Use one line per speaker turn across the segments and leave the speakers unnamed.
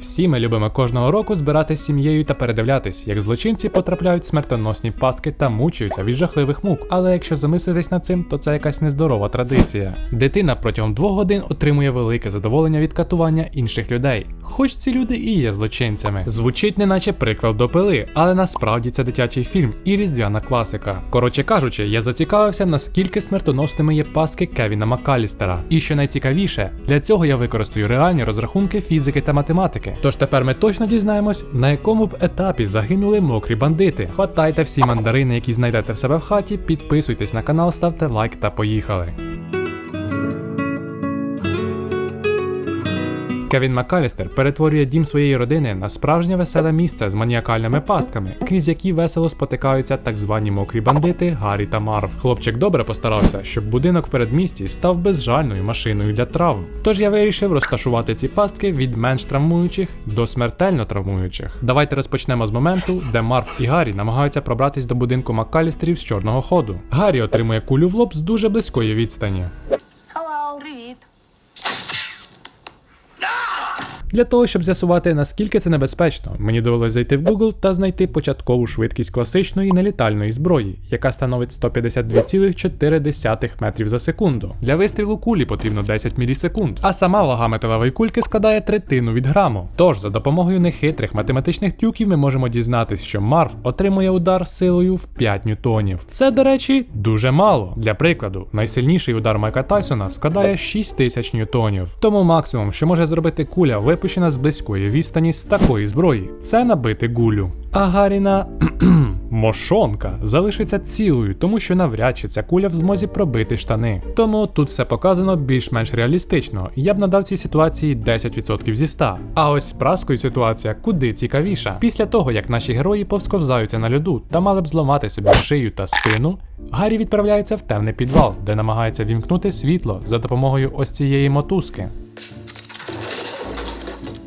Всі ми любимо кожного року збиратись з сім'єю та передивлятись, як злочинці потрапляють в смертоносні пастки та мучаються від жахливих мук. Але якщо замислитись над цим, то це якась нездорова традиція. Дитина протягом двох годин отримує велике задоволення від катування інших людей. Хоч ці люди і є злочинцями. Звучить неначе приквел до пили, але насправді це дитячий фільм і різдвяна класика. Коротше кажучи, я зацікавився, наскільки смертоносними є паски Кевіна Маккалістера. І що найцікавіше, для цього я використаю реальні розрахунки фізики та математики. Тож тепер ми точно дізнаємось, на якому б етапі загинули мокрі бандити. Хватайте всі мандарини, які знайдете в себе в хаті, підписуйтесь на канал, ставте лайк та поїхали. Кевін Маккалістер перетворює дім своєї родини на справжнє веселе місце з маніакальними пастками, крізь які весело спотикаються так звані мокрі бандити Гаррі та Марв. Хлопчик добре постарався, щоб будинок в передмісті став безжальною машиною для травм. Тож я вирішив розташувати ці пастки від менш травмуючих до смертельно травмуючих. Давайте розпочнемо з моменту, де Марв і Гаррі намагаються пробратись до будинку Маккалістерів з чорного ходу. Гаррі отримує кулю в лоб з дуже близької відстані. Для того, щоб з'ясувати, наскільки це небезпечно, мені довелося зайти в Google та знайти початкову швидкість класичної нелітальної зброї, яка становить 152,4 метрів за секунду. Для вистрілу кулі потрібно 10 мілісекунд, а сама вага металевої кульки складає третину від граму. Тож, за допомогою нехитрих математичних трюків ми можемо дізнатись, що Марв отримує удар силою в 5 ньютонів. Це, до речі, дуже мало. Для прикладу, найсильніший удар Майка Тайсона складає 6 тисяч ньютонів. Тому максимум, що може зробити куля, випущена з близької відстані з такої зброї, це набити гулю. А Гаріна мошонка залишиться цілою, тому що навряд чи ця куля в змозі пробити штани. Тому тут все показано більш-менш реалістично. Я б надав цій ситуації 10% зі 100. А ось праскою ситуація куди цікавіша. Після того, як наші герої повсковзаються на льоду та мали б зламати собі шию та спину, Гаррі відправляється в темний підвал, де намагається вімкнути світло за допомогою ось цієї мотузки.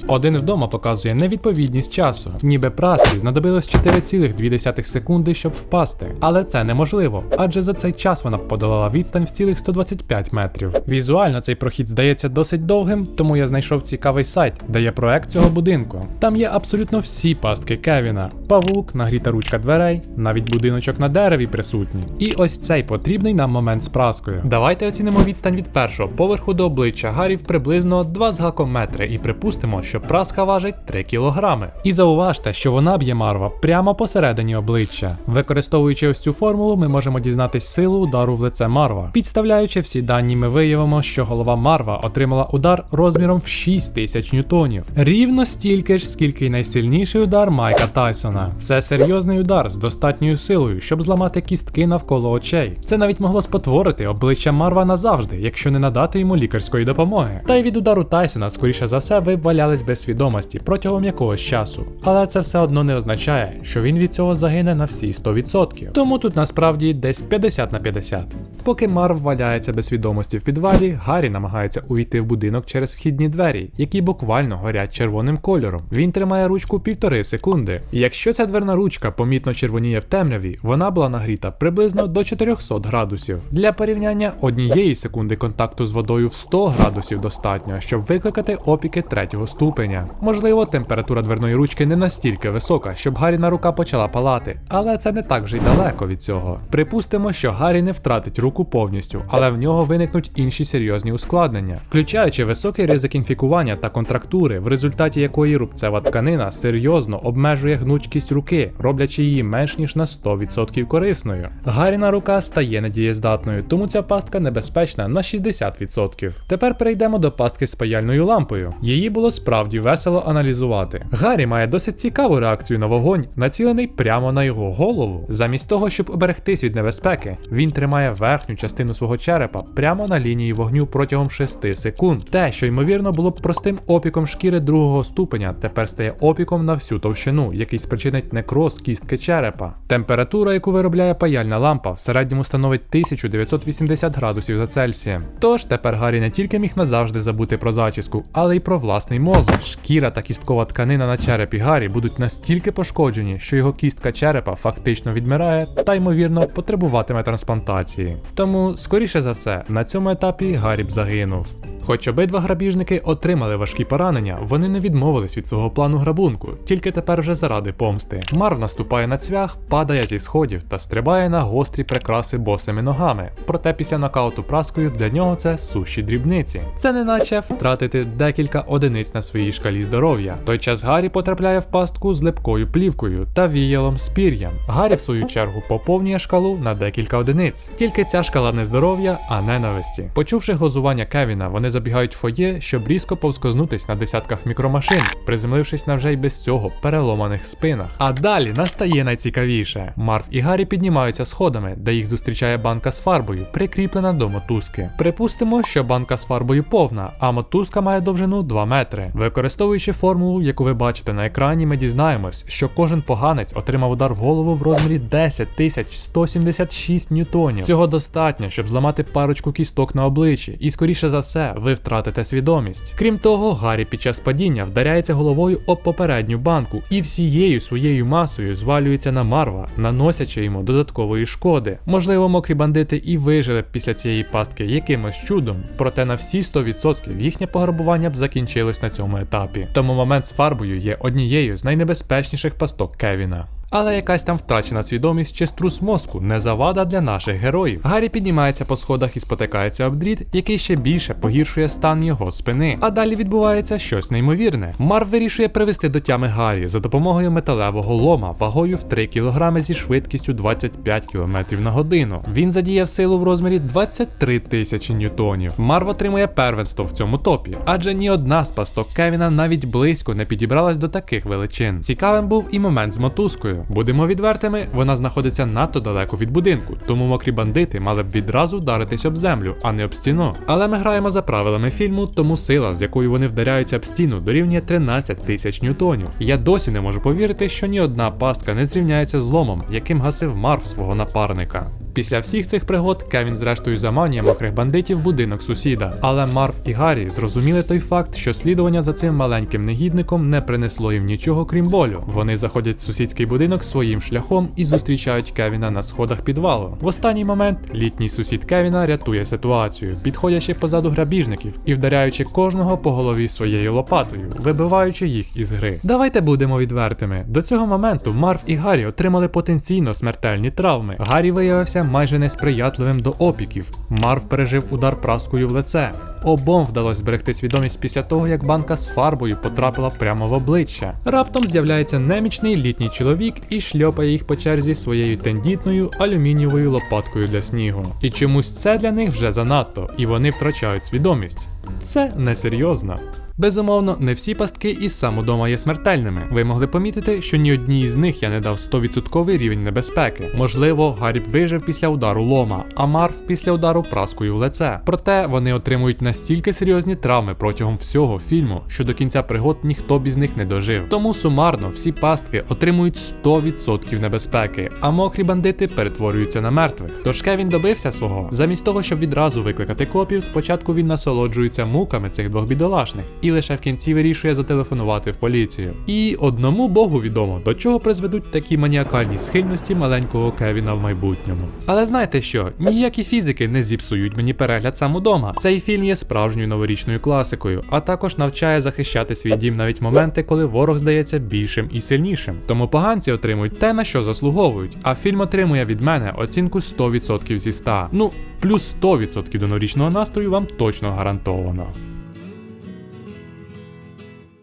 Один вдома показує невідповідність часу, ніби прасці знадобилось 4,2 секунди, щоб впасти. Але це неможливо, адже за цей час вона подолала відстань в цілих 125 метрів. Візуально цей прохід здається досить довгим, тому я знайшов цікавий сайт, де є проект цього будинку. Там є абсолютно всі пастки Кевіна: павук, нагріта ручка дверей, навіть будиночок на дереві присутній. І ось цей потрібний нам момент з праскою. Давайте оцінимо відстань від першого поверху до обличчя Гаррі в приблизно 2 з гаком метри і припустимо, що праска важить 3 кілограми. І зауважте, що вона б'є Марва прямо посередині обличчя. Використовуючи ось цю формулу, ми можемо дізнатись силу удару в лице Марва. Підставляючи всі дані, ми виявимо, що голова Марва отримала удар розміром в 6 тисяч ньютонів. Рівно стільки ж, скільки й найсильніший удар Майка Тайсона. Це серйозний удар з достатньою силою, щоб зламати кістки навколо очей. Це навіть могло спотворити обличчя Марва назавжди, якщо не надати йому лікарської допомоги. Та й від удару Тайсона, скоріше за все, ви б валялись без свідомості протягом якогось часу. Але це все одно не означає, що він від цього загине на всі 100%. Тому тут насправді десь 50 на 50. Поки Марв валяється без свідомості в підвалі, Гаррі намагається увійти в будинок через вхідні двері, які буквально горять червоним кольором. Він тримає ручку півтори секунди. Якщо ця дверна ручка помітно червоніє в темряві, вона була нагріта приблизно до 400 градусів. Для порівняння однієї секунди контакту з водою в 100 градусів достатньо, щоб викликати опіки третього ступеня. Можливо, температура дверної ручки не настільки висока, щоб Гарріна рука почала палати, але це не так вже й далеко від цього. Припустимо, що Гаррі не втратить руку повністю, але в нього виникнуть інші серйозні ускладнення, включаючи високий ризик інфікування та контрактури, в результаті якої рубцева тканина серйозно обмежує гнучкість руки, роблячи її менш ніж на 100% корисною. Гарріна рука стає недієздатною, тому ця пастка небезпечна на 60%. Тепер перейдемо до пастки з паяльною лампою. Її було справді весело аналізувати. Гаррі має досить цікаву реакцію на вогонь, націлений прямо на його голову. Замість того, щоб оберегтись від небезпеки, він тримає верхню частину свого черепа прямо на лінії вогню протягом 6 секунд. Те, що ймовірно було б простим опіком шкіри другого ступеня, тепер стає опіком на всю товщину, який спричинить некроз кістки черепа. Температура, яку виробляє паяльна лампа, в середньому становить 1980 градусів за Цельсієм. Тож тепер Гаррі не тільки міг назавжди забути про зачіску, але й про власний мозок. Шкіра та кісткова тканина на черепі Гаррі будуть настільки пошкоджені, що його кістка черепа фактично відмирає та ймовірно потребуватиме трансплантації. Тому, скоріше за все, на цьому етапі Гаррі б загинув. Хоч обидва грабіжники отримали важкі поранення, вони не відмовились від свого плану грабунку, тільки тепер вже заради помсти. Марв наступає на цвях, падає зі сходів та стрибає на гострі прикраси босими ногами. Проте після нокауту праскою для нього це суші дрібниці. Це не наче втратити декілька одиниць на своїй шкалі здоров'я. Той час Гаррі потрапляє в пастку з липкою плівкою та віялом з пір'ям. Гаррі, в свою чергу, поповнює шкалу на декілька одиниць. Тільки ця шкала не здоров'я, а ненависті. Почувши глузування Кевіна, вони забігають в фоє, щоб різко повскознутись на десятках мікромашин, приземлившись на вже й без цього переломаних спинах. А далі настає найцікавіше. Марв і Гаррі піднімаються сходами, де їх зустрічає банка з фарбою, прикріплена до мотузки. Припустимо, що банка з фарбою повна, а мотузка має довжину 2 метри. Використовуючи формулу, яку ви бачите на екрані, ми дізнаємось, що кожен поганець отримав удар в голову в розмірі 10 тисяч 176 ньютонів. Цього достатньо, щоб зламати парочку кісток на обличчі, і скоріше за все, ви втратите свідомість. Крім того, Гаррі під час падіння вдаряється головою об попередню банку і всією своєю масою звалюється на Марва, наносячи йому додаткової шкоди. Можливо, мокрі бандити і вижили б після цієї пастки якимось чудом, проте на всі 100% їхнє пограбування б закінчилось на цьому етапі. Тому момент з фарбою є однією з найнебезпечніших пасток Кевіна. Але якась там втрачена свідомість чи струс мозку не завада для наших героїв. Гаррі піднімається по сходах і спотикається об дріт, який ще більше погіршує стан його спини. А далі відбувається щось неймовірне. Марв вирішує привести до тями Гаррі за допомогою металевого лома вагою в 3 кг зі швидкістю 25 км на годину. Він задіяв силу в розмірі 23 тисячі ньютонів. Марв отримує первенство в цьому топі, адже ні одна з пасток Кевіна навіть близько не підібралась до таких величин. Цікавим був і момент з мотузкою. Будемо відвертими, вона знаходиться надто далеко від будинку, тому мокрі бандити мали б відразу вдаритись об землю, а не об стіну. Але ми граємо за правилами фільму, тому сила, з якою вони вдаряються об стіну, дорівнює 13 тисяч ньютонів. Я досі не можу повірити, що ні одна пастка не зрівняється з ломом, яким гасив Марв свого напарника. Після всіх цих пригод Кевін зрештою заманює мокрих бандитів будинок сусіда. Але Марв і Гаррі зрозуміли той факт, що слідування за цим маленьким негідником не принесло їм нічого крім болю. Вони заходять в сусідський будинок своїм шляхом і зустрічають Кевіна на сходах підвалу. В останній момент літній сусід Кевіна рятує ситуацію, підходячи позаду грабіжників і вдаряючи кожного по голові своєю лопатою, вибиваючи їх із гри. Давайте будемо відвертими. До цього моменту Марв і Гаррі отримали потенційно смертельні травми. Гаррі виявився майже несприятливим до опіків. Марв пережив удар праскою в лице. Обом вдалося зберегти свідомість після того, як банка з фарбою потрапила прямо в обличчя. Раптом з'являється немічний літній чоловік і шльопає їх по черзі своєю тендітною алюмінієвою лопаткою для снігу. І чомусь це для них вже занадто, і вони втрачають свідомість. Це несерйозно. Безумовно, не всі пастки із самодома є смертельними. Ви могли помітити, що ні одній з них я не дав 100% рівень небезпеки. Можливо, Гаррі б вижив після удару лома, а Марв після удару праскою в лице. Проте вони отримують настільки серйозні травми протягом всього фільму, що до кінця пригод ніхто б із них не дожив. Тому сумарно всі пастки отримують 100% небезпеки, а мокрі бандити перетворюються на мертвих. Тож Кевін добився свого. Замість того, щоб відразу викликати копів, спочатку він насолоджується муками цих двох бідолашних і лише в кінці вирішує зателефонувати в поліцію. І одному богу відомо, до чого призведуть такі маніакальні схильності маленького Кевіна в майбутньому. Але знаєте що? Ніякі фізики не зіпсують мені перегляд сам удома. Цей фільм є справжньою новорічною класикою, а також навчає захищати свій дім навіть моменти, коли ворог здається більшим і сильнішим. Тому поганці отримують те, на що заслуговують. А фільм отримує від мене оцінку 100% зі 100. Ну, плюс 100% до новорічного настрою вам точно гарантовано.